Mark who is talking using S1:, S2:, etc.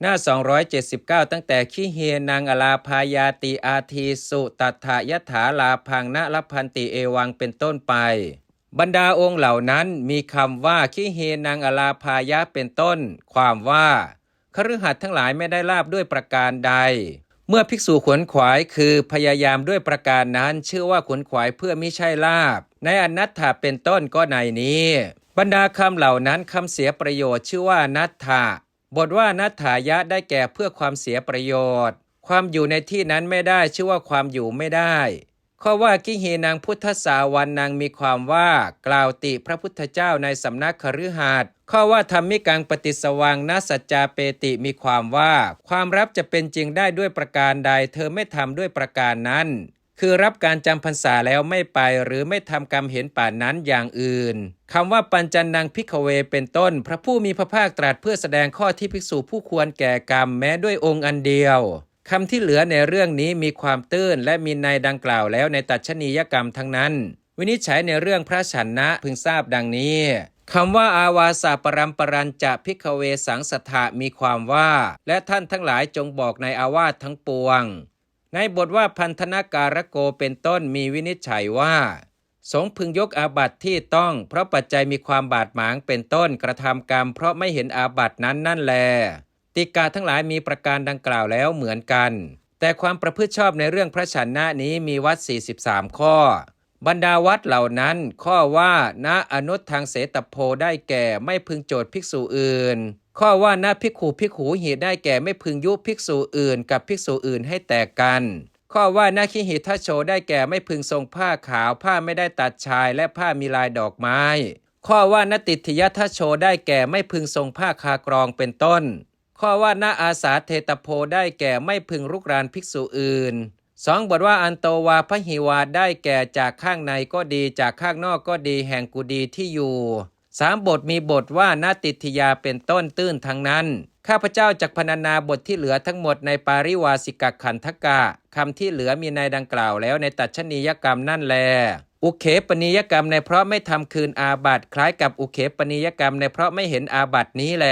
S1: หน้า 279 ตั้งแต่ขี้เฮนางอลาพายาติอาทีสุตัถายถาลาพังนะพันติเอวังเป็นต้นไป บรรดาองค์เหล่านั้นมีคำว่าขี้เฮนางอลาพายะเป็นต้น ความว่าคฤหัสถ์ทั้งหลายไม่ได้ลาบด้วยประการใด เมื่อภิกษุขวนขวายคือพยายามด้วยประการนั้น ชื่อว่าขวนขวายเพื่อไมิใช่ลาบ ในอนัตถาเป็นต้นก็ในนี้ บรรดาคำเหล่านั้นคำเสียประโยชน์ชื่อว่านัตถะ บทว่านัตถายะได้แก่เพื่อความเสียประโยชน์ ความอยู่ในที่นั้นไม่ได้ชื่อว่าความอยู่ไม่ได้ ข้อว่ากิเฮนางพุทธสาวันนางมีความว่ากล่าวติพระพุทธเจ้าในสำนักคฤหัสถ์ข้อว่าธรรมิกังปฏิสวังนสัจจาเปติมีความว่า ความรับจะเป็นจริงได้ด้วยประการใด เธอไม่ทำด้วยประการนั้น คือรับการจำพรรษาแล้วไม่ไปหรือไม่ทำกรรมเห็นป่านนั้นอย่างอื่นคำว่าปัญจันนังพิกเวเป็นต้น พระผู้มีพระภาคตรัสเพื่อแสดงข้อที่ภิกษุผู้ควรแก่กรรมแม้ด้วยองค์อันเดียวคำที่เหลือในเรื่องนี้มีความตื้นและมีในดังกล่าวแล้วในตัชนียกรรมทั้งนั้น วินิจฉัยในเรื่องพระฉันนะพึงทราบดังนี้คำว่าอาวาสาปรัมปรันจะพิกเวสังสถะมีความว่า และท่านทั้งหลายจงบอกในอาวาสทั้งปวง ในบทว่าพันธนาการโกเป็นต้นมีวินิจฉัยว่า สงพึงยกอาบัติที่ต้อง เพราะปัจจัยมีความบาดหมางเป็นต้นกระทำกรรม เพราะไม่เห็นอาบัตินั้นนั่นแล ติกาทั้งหลายมีประการดังกล่าวแล้วเหมือนกัน แต่ความประพฤติชอบในเรื่องพระชันนะนี้มีวัด 43 ข้อ บรรดาวัดเหล่านั้น ข้อว่าณอนุทางเสตโพได้แก่ไม่พึงโจทย์ภิกษุอื่น ข้อว่าณภิกขุภิกขูหีได้แก่ไม่พึงยุภิกษุอื่น กับภิกษุอื่นให้แตกกัน ข้อว่านาคิหิทัโชได้แก่ไม่พึงทรงผ้าขาวผ้าไม่ได้ตัดชายและผ้ามีลายดอกไม้ ข้อว่านติทยทัโชได้แก่ไม่พึงทรงผ้าคากรองเป็นต้น ข้อว่านาอาสาเทตโพได้แก่ไม่พึงรุกรานภิกษุอื่น สองบทว่าอันโตวาพหิวาได้แก่จากข้างในก็ดีจากข้างนอกก็ดีแห่งกุดีที่อยู่สามบทมีบทว่านาติทยาเป็นต้นตื้นทั้งนั้น ข้าพเจ้าจักพรรณนาบทที่เหลือทั้งหมดในปาริวาสิกขันธกะคำที่เหลือมีในดังกล่าวแล้วในตัชนียกรรมนั่นแล อุเคปนิยกรรมในเพราะไม่ทำคืนอาบัตคล้ายกับอุเคปนิยกรรมในเพราะไม่เห็นอาบัตนี้แล